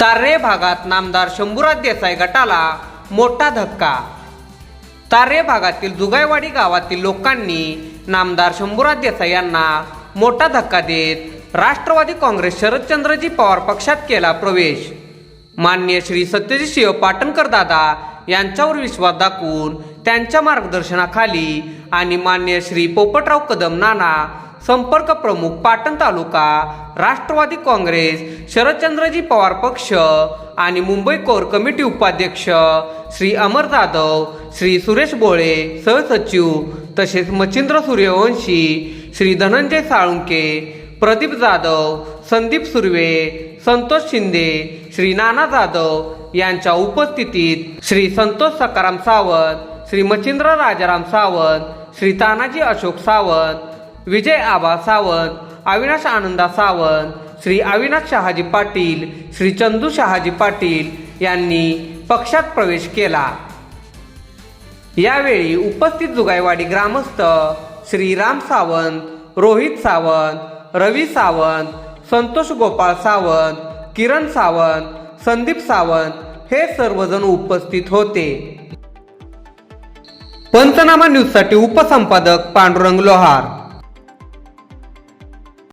तार्रे भागात नामदार शंभूराज देसाई गटाला मोठा धक्का. तार्रे भागातील जुगायवाडी गावातील लोकांनी नामदार शंभूराज देसाई यांना मोठा धक्का देत राष्ट्रवादी काँग्रेस शरदचंद्रजी पवार पक्षात केला प्रवेश. मान्य श्री सत्यजित सिंह पाटणकर दादा यांच्यावर विश्वास दाखवून त्यांच्या मार्गदर्शनाखाली आणि मान्य श्री पोपटराव कदम नाना संपर्क प्रमुख पाटण तालुका राष्ट्रवादी काँग्रेस शरदचंद्रजी पवार पक्ष आणि मुंबई कोर कमिटी उपाध्यक्ष श्री अमर जाधव श्री सुरेश बोळे सहसचिव तसेच मच्छिंद्र सूर्यवंशी श्री धनंजय साळुंके प्रदीप जाधव संदीप सुर्वे संतोष शिंदे श्री नाना जाधव यांच्या उपस्थितीत श्री संतोष सकाराम सावंत श्री मच्छिंद्र राजाराम सावंत श्री तानाजी अशोक सावंत विजय आबा सावंत अविनाश आनंदा सावंत श्री अविनाश शहाजी पाटील श्री चंदू शहाजी पाटील यांनी पक्षात प्रवेश केला. यावेळी उपस्थित जुगायवाडी ग्रामस्थ श्री राम सावंत रोहित सावंत रवी सावंत संतोष गोपाळ सावंत किरण सावंत संदीप सावंत हे सर्वजण उपस्थित होते. पंचनामा न्यूजसाठी उपसंपादक पांडुरंग लोहार.